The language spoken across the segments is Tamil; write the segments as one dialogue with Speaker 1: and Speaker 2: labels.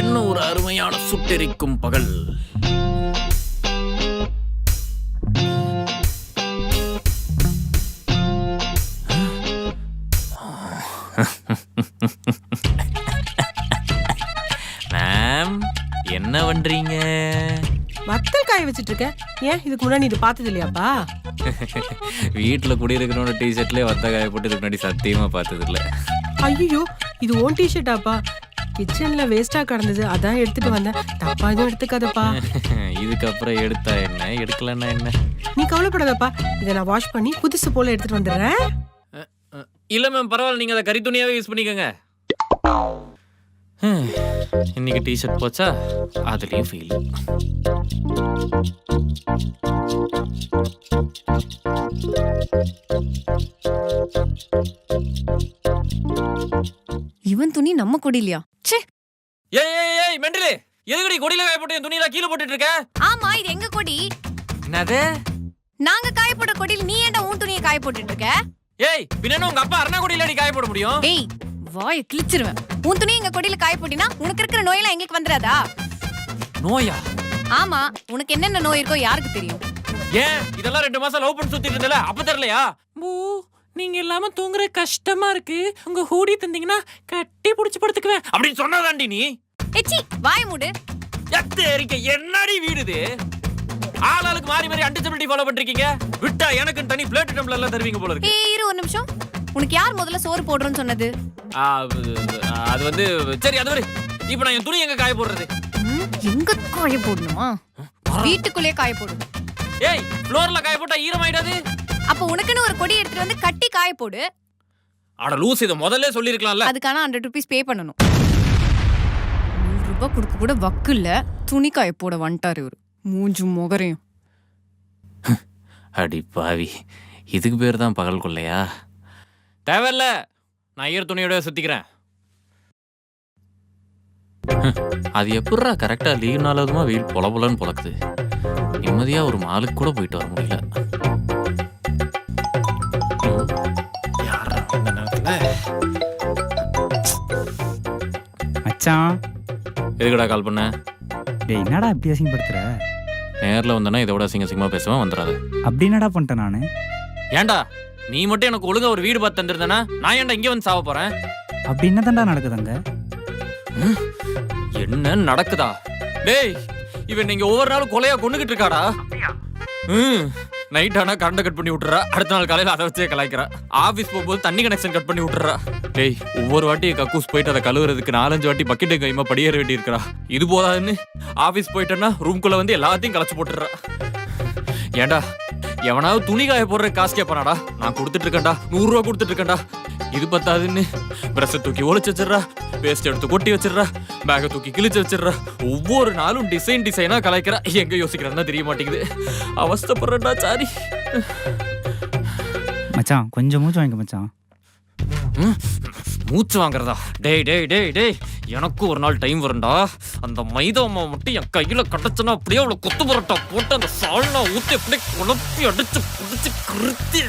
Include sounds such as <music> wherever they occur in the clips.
Speaker 1: என்ன ஒரு அருமையான சுட்டெரிக்கும் பகல். மேம் என்ன பண்றீங்க?
Speaker 2: வத்தல் காய வச்சிட்டு இருக்க ஏன்? இதுக்கு முன்னாடி இது பார்த்தது இல்லையாப்பா?
Speaker 1: வீட்டுல குடியிருக்கிறோட டிஷர்ட்லயே வத்த காய போட்டு இதுக்கு முன்னாடி சத்தியமா பார்த்தது இல்ல.
Speaker 2: ஐயோ இது ஓன் டிஷர்ட்டாப்பா கிச்சன்ல வேஸ்டா கிடந்தது. அதான் எடுத்துட்டு வந்தேன். தப்பா எதுவும் எடுத்துக்காதப்பா. <laughs>
Speaker 1: இதுக்கப்புறம் எடுத்தா என்ன? எடுக்கலன்னா என்ன?
Speaker 2: நீ கவலைப்படாதப்பா. இதை நான் வாஷ் பண்ணி புதுசு போல எடுத்துட்டு வந்துடுறேன்.
Speaker 1: இல்ல மேம் பரவாயில்ல. நீங்க அதை கறி துணியாவே யூஸ் பண்ணிக்கோங்க. இன்னைக்கு டிஷர்ட் போச்சா? அதுலயும் ஃபெயில்
Speaker 3: இவன் துணி நம்ம கொடிலையா ச்சே!
Speaker 1: ஏய் ஏய் ஏய் மெண்டலே! எதுக்கடி கொடியில காய போட்டு என் துணியில கீழே போட்டுட்டு இருக்க?
Speaker 3: ஆமா இது எங்க கொடி?
Speaker 1: என்னது?
Speaker 3: நாங்க காய போட்ட கொடியில் நீ ஏன்டா உன் துணியை காய போட்டுட்டு இருக்க?
Speaker 1: ஏய் பின்ன உங்க அப்பா அரணா கொடியில காய போட முடியும்?
Speaker 3: ஏய் வாய கிழிச்சிருவேன். உன் துணி எங்க கொடியில காய போட்டினா உனக்கு இருக்கிற நோயெல்லாம் எங்களுக்கு வந்துடாதா?
Speaker 1: நோயா?
Speaker 3: ஆமா உனக்கு என்னென்ன நோய் இருக்கோ யாருக்கு தெரியும்?
Speaker 1: ஏன்? இதெல்லாம் ரெண்டு மாசம் லவ் பண்ணி சுத்திட்டு இருந்தல அப்ப தெரியலையா? பூ நீங்க இல்லாம தூங்குற கஷ்டமா இருக்கு. உங்க ஹூடி தந்தீங்கன்னா கட்டி புடிச்சு படுத்துக்குவேன். அப்படின்னு சொன்னதாண்டி நீ?
Speaker 3: எச்சி வாய மூடு.
Speaker 1: எத்த எரிக்க என்னடி வீடு இது? ஆளாளுக்கு மாறி மாறி அன்டிசபிலிட்டி ஃபாலோ பண்றீங்க. விட்டா எனக்கு தனி பிளேட் டம்ளர் எல்லாம் தருவீங்க போல இருக்கு.
Speaker 3: ஏய் இரு ஒரு நிமிஷம். உனக்கு யார் முதல்ல சோறு போடுறோன்னு சொன்னது?
Speaker 1: ஆ, அது- அது வந்து சரி அது வரை இப்ப நான் என் துணி எங்க காய போடுறது?
Speaker 3: எங்க காய போடணுமா? வீட்டுக்குள்ளேயே காய போடு.
Speaker 1: ஏய் ஃப்ளோர்ல காய போட்டா ஈரமாயிடாது
Speaker 3: அப்ப உனக்குன்னு ஒரு கொடி எடுத்துட்டு வந்து கட்டி காய போடு.
Speaker 1: அட லூஸ் இதை முதல்ல சொல்லிருக்கலாம்ல
Speaker 3: அதுக்கான ஹண்ட்ரட் ருபீஸ் பே பண்ணணும். நூறு ரூபாய் கொடுக்க கூட வக்கு இல்ல. துணி காய போட வந்துட்டாரு இவரு. மூஞ்சும் முகரையும்.
Speaker 1: அடி பாவி. இதுக்கு பேர் தான் பகல் கொள்ளையா? தேவையில்ல. நான் ஈர துணியோட சுத்திக்கிறேன். அது எப்படிடா கரெக்டா லீவ் நாளதுமா வெயில் பொல பொலன்னு பொழக்குது நிம்மதியா ஒரு மாலுக்கு கூட போயிட்டு வர முடியல?
Speaker 4: மச்சான்.
Speaker 1: எதுக்குடா கால் பண்ண?
Speaker 4: டேய் என்னடா இப்படி அசிங்கப்படுத்துற?
Speaker 1: நேர்ல வந்தனா இதை விட சிங்க சிங்கமா பேசுவேன் வந்துடாது
Speaker 4: அப்படி என்னடா பண்ணிட்டேன் நானு?
Speaker 1: ஏன்டா? நீ மட்டும் எனக்கு ஒழுங்கா ஒரு வீடு பார்த்து தந்திருந்தனா நான் ஏன்டா இங்க வந்து சாவ போறேன்?
Speaker 4: அப்படி என்னதான்டா நடக்குதுங்க
Speaker 1: என்ன நடக்குதா? டேய் இவன் நீங்க ஒவ்வொரு நாளும் கொலையா கொண்டுகிட்டு இருக்காடா? ம். நைட் ஆனா கரண்ட் கட் பண்ணி விட்டுறா. அடுத்த நாள் காலையில அதை வச்சே கலாய்க்கிறா. ஆபீஸ் போகும்போது தண்ணி கனெக்ஷன் கட் பண்ணி விட்டுறா. டேய் ஒவ்வொரு வாட்டி கக்கூஸ் போயிட்டு அதை கழுவுறதுக்கு நாலஞ்சு வாட்டி பக்கெட்டு கைமா படியேற வேண்டி இருக்கா இது போதாதுன்னு ஆபீஸ் போயிட்டேன்னா ரூம்குள்ள வந்து எல்லாத்தையும் கலைச்சு போட்டுறா ஏன்டா எவனாவது துணி காய போடுற காசு கேட்பானாடா நான் கொடுத்துட்டு இருக்கேன்டா. நூறு ரூபா கொடுத்துட்டு இருக்கேன்டா. இது பத்தாதுன்னு. பிரஷை தூக்கி ஒளிச்சு வச்சிடுறா வேஸ்ட் எடுத்து கொட்டி வச்சிடுறா பேக்கை தூக்கி கிழிச்சு வச்சிடுறா. ஒவ்வொரு நாளும் டிசைன் டிசைனா கலாய்க்கிறா. எங்க யோசிக்கிறேன்னா தெரிய மாட்டேங்குது. அவஸ்தைப்படுறேன்டா சாரி.
Speaker 4: மச்சான் கொஞ்சம் மூச்சு வாங்கிக்க மச்சான்.
Speaker 1: மூச்சு வாங்குறதா? டேய் டேய் டேய் டேய். எனக்கும் ஒரு நாள் டைம் வரும்டா. அந்த மைதா மாவு மட்டும் என் கையில கிடச்சுன்னா அப்படியே அவளை கொத்து பரோட்டா போட்டு அந்த சால்னா ஊத்தி அப்படியே குழப்பி அடிச்சு புடிச்சு கிருத்தி.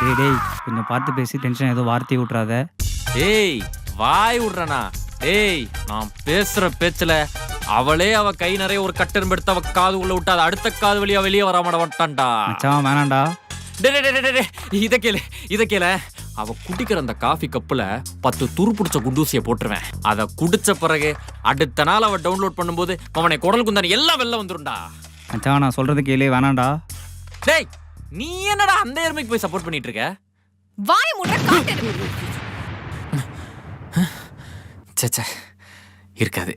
Speaker 4: டேய் டேய் கொஞ்சம் பார்த்து பேசி டென்ஷன் ஏதோ வார்த்தையை விட்றாத
Speaker 1: ஏய் வாய் விடுறனா? ஏய் நான் பேசுற பேச்சுல அவளே அவ கை நிறைய ஒரு கட்டெரும்பு எடுத்து அவ காது உள்ள விட்டு அது அடுத்த காது வழியா வெளியே வராமட மாட்டான்டா
Speaker 4: மச்சான் வேணாம்டா.
Speaker 1: டேய், டேய், டேய், டேய், டேய், இத கேளு இத கேளு. அவ குடிக்கிற அந்த காஃபி கப்புல பத்து துரு பிடிச்ச குண்டூசியை போட்டுருவேன். அத குடிச்ச பிறகு அடுத்த நாள் அவ டவுன்லோட் பண்ணும்போது அவனை குடல் குந்தானி எல்லாம் வெளில வந்துரும்டா.
Speaker 4: மச்சான் நான் சொல்றது கேளு வேணாம்டா.
Speaker 1: டேய் நீ என்னடா அந்த எருமைக்கு போய் சப்போர்ட் பண்ணிட்டு இருக்க?
Speaker 3: வாய மூட காட்டு
Speaker 1: சச்சா இருக்காது.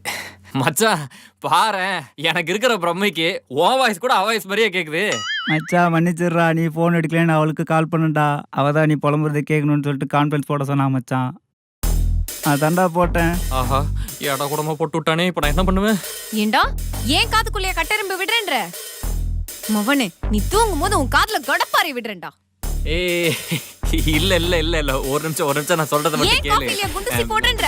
Speaker 1: மச்சான் பாரேன் எனக்கு இருக்கிற பிரம்மைக்கு ஓ வாய்ஸ் கூட அவ வாய்ஸ் மாதிரியே கேக்குது.
Speaker 4: மச்சான் மன்னிச்சிடுறா. நீ ஃபோன் எடுக்கலன்னு அவளுக்கு கால் பண்ணுடா. அவ தான் நீ புலம்புறதை கேட்கணும்னு சொல்லிட்டு கான்ஃபரன்ஸ் போட சொன்னா மச்சான் அதான்டா போட்டேன்.
Speaker 1: ஆஹா ஏடா கூடமா போட்டு விட்டானே. இப்ப நான் என்ன பண்ணுவேன்?
Speaker 3: ஏண்டா ஏன் காதுக்குள்ளேயே கட்டெரும்பு விடுறேன்ற? மவனே நீ தூங்கும் போது உன் காதுல கடப்பாறை விடுறேன்டா.
Speaker 1: ஏய் இல்ல இல்ல இல்ல இல்ல. ஒரு நிமிஷம் ஒரு நிமிஷம் நான் சொல்றத
Speaker 3: ஏன்
Speaker 1: மட்டும் கேளு.
Speaker 3: காஃபில குண்டுசி போடுறேன்ற?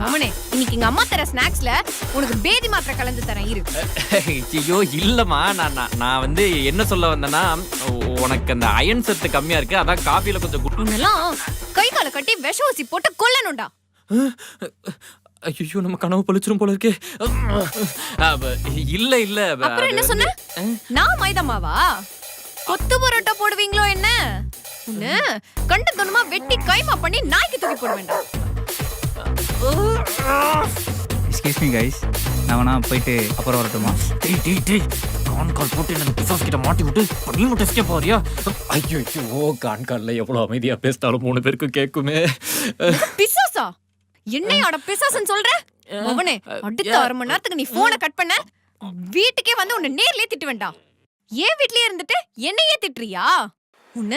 Speaker 3: மவனே இன்னைக்கு எங்க அம்மா தர ஸ்நாக்ஸ்ல உனக்கு பேதி மாத்திரை கலந்து தரேன் இரு.
Speaker 1: ஐயோ இல்லம்மா நான் நான் நான் வந்து என்ன சொல்ல வந்தேன்னா உனக்கு அந்த அயன் சத்து கம்மியா இருக்கு அதான் காஃபில கொஞ்சம்
Speaker 3: உன்னெல்லாம் கை கால கட்டி விஷ ஊசி போட்டு கொல்லணும்டா.
Speaker 1: ஐயோ நம்ம கனவு பழிச்சிரும் போல இருக்கே. இல்ல இல்ல அப்ப,
Speaker 3: அப்புறம் என்ன சொன்ன? நான் மைதாமாவா? கொத்து பரோட்டா போடுவீங்களோ என்ன? கண்ட துணமா வெட்டி கைமா பண்ணி நாய்க்கு தூக்கி போட வேண்டாம்.
Speaker 4: எக்ஸ்கியூஸ் மீ கைஸ் நான் வேணா போயிட்டு அப்புறம் வரட்டுமா?
Speaker 1: டேய் டேய் டேய். கான் கால் போட்டு என்ன பிசாஸ் கிட்ட மாட்டி விட்டு நீ மட்டும் எஸ்கேப் ஆறியா ஐயோ ஐயோ கான் கால்ல எவ்வளவு அமைதியா பேசினாலும் மூணு பேருக்கு கேக்குமே
Speaker 3: பிசாசா? என்னையோட பிசாசன் சொல்ற? அவனே அடுத்த அரை மணி நேரத்துக்கு நீ போனை கட் பண்ண. வீட்டுக்கே வந்து உன்னை நேர்லயே திட்டு வேண்டாம். ஏன் வீட்லயே இருந்துட்டு என்னையே திட்டுறியா? உன்ன?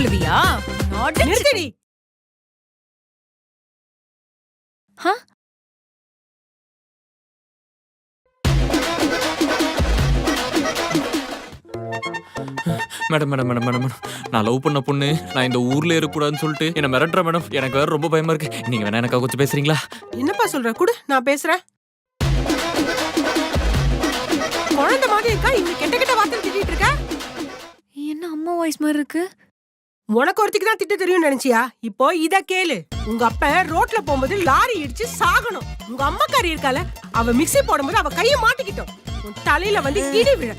Speaker 3: சொல்லுவியா?
Speaker 1: Madam madam madam madam madam. நான் லவ் பண்ண பொண்ணு. நான் இந்த ஊர்ல இருக்கக்கூடாதுன்னு சொல்லிட்டு என்ன மிரட்டுற மேடம். எனக்கு வேற ரொம்ப பயமா இருக்கு. நீங்க வேணா எனக்காக கொஞ்சம் பேசுறீங்களா?
Speaker 2: என்னப்பா சொல்ற? குடு நான் பேசுறேன். குழந்தை மாதிரி இருக்கா? இன்னும் கெட்ட கெட்ட வார்த்தை திட்டிட்டு இருக்க?
Speaker 3: என்ன அம்மா வாய்ஸ் மாதிரி இருக்கு?
Speaker 2: உனக்கு ஒருத்திக்கு தான் திட்ட தெரியும் நினைச்சியா? இப்போ இத கேளு. உங்க அப்ப ரோட்ல போகும்போது லாரி இடிச்சு சாகணும். உங்க அம்மாக்காரி இருக்கால அவ மிக்ஸி போடும்போது அவ கைய மாட்டிக்கிட்டோம். உன் தலையில வந்து இடி விழ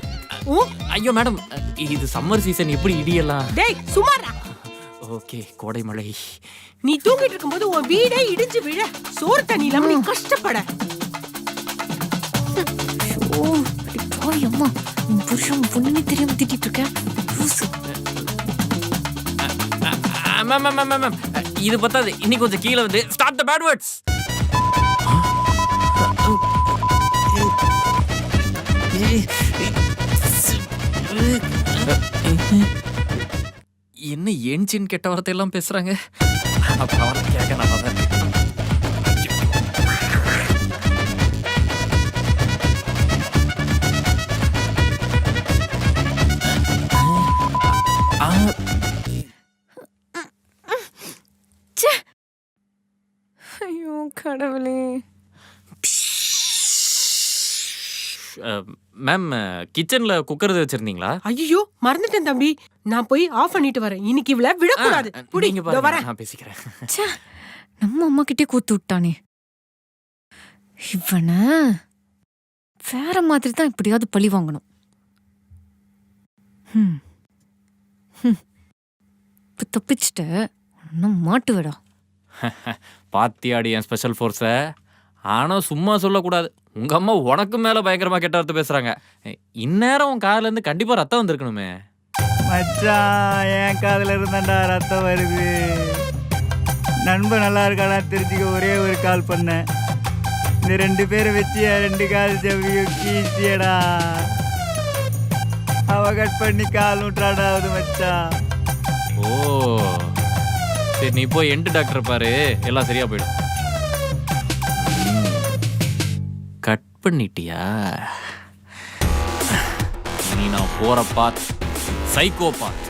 Speaker 2: ஊ,
Speaker 1: ஐயோ மேடம் இது சம்மர் சீசன் எப்படி இடியெல்லாம்
Speaker 2: டேய் சுமாரா.
Speaker 1: ஓகே கோடை மழை
Speaker 2: நீ தூங்கிட்டு இருக்கும்போது உன் வீடே இடிஞ்சு விழ. சோறு தண்ணி இல்லாம நீ கஷ்டப்பட.
Speaker 3: ஓ அம்மா. புருஷன் பொண்ணுன்னு தெரியாம திட்டிட்டு இருக்க. லூசு.
Speaker 1: Ma'am ma'am ma'am ma'am. இது பத்தாது. இன்னைக்கு கொஞ்சம் கீழே வந்து ஸ்டார்ட் த பேட் வேர்ட்ஸ் என்ன ஏன்ச்சின்னு கெட்ட வார்த்தையெல்லாம் பேசுறாங்க? அப்ப அவரை கேட்க
Speaker 3: நான் கடவுளே.
Speaker 1: மேம் கிச்சன்ல குக்கர் வச்சிருந்தீங்களா?
Speaker 2: ஐயோ மறந்துட்டேன் தம்பி. நான் போய் ஆஃப் பண்ணிட்டு வரேன். இன்னைக்கு இவள விடக்கூடாது. புடி
Speaker 1: நீங்க
Speaker 2: இதோ
Speaker 1: பாருங்க,
Speaker 2: வரேன்.
Speaker 1: நான் பேசிக்கிறேன்.
Speaker 3: நம்ம அம்மா கிட்டே கூத்து விட்டானே. இவன வேற மாதிரி தான் எப்படியாவது பழி வாங்கணும். இப்ப தப்பிச்சிட்ட. இன்னும் மாட்டுவேடா. <laughs>
Speaker 1: பாத்தியாடி என் ஸ்பெஷல் ஃபோர்ஸை ஆனா சும்மா சொல்லக்கூடாது. உங்க அம்மா உனக்கு மேல பயங்கரமா கெட்ட வார்த்தை பேசுறாங்க. இந்நேரம் உன் காதுல இருந்து கண்டிப்பா ரத்தம் வந்திருக்கணுமே.
Speaker 4: மச்சான் என் காதுல இருந்தாண்டா ரத்தம் வருது. நண்பன் நல்லா இருக்கானா தெரிஞ்சுக்க ஒரே ஒரு கால் பண்ணேன். இந்த ரெண்டு பேரை வச்சு ரெண்டு கால் ஜவ்வியும் கீச்சியடா அவ கட் பண்ணி கால் விட்டாடாவது மச்சான்
Speaker 1: ஓ. சரி நீ போய் எண்டு டாக்டர் பாரு. எல்லாம் சரியா போயிடும். கட் பண்ணிட்டியா? நீ நான் போற பாத் சைக்கோ பாத்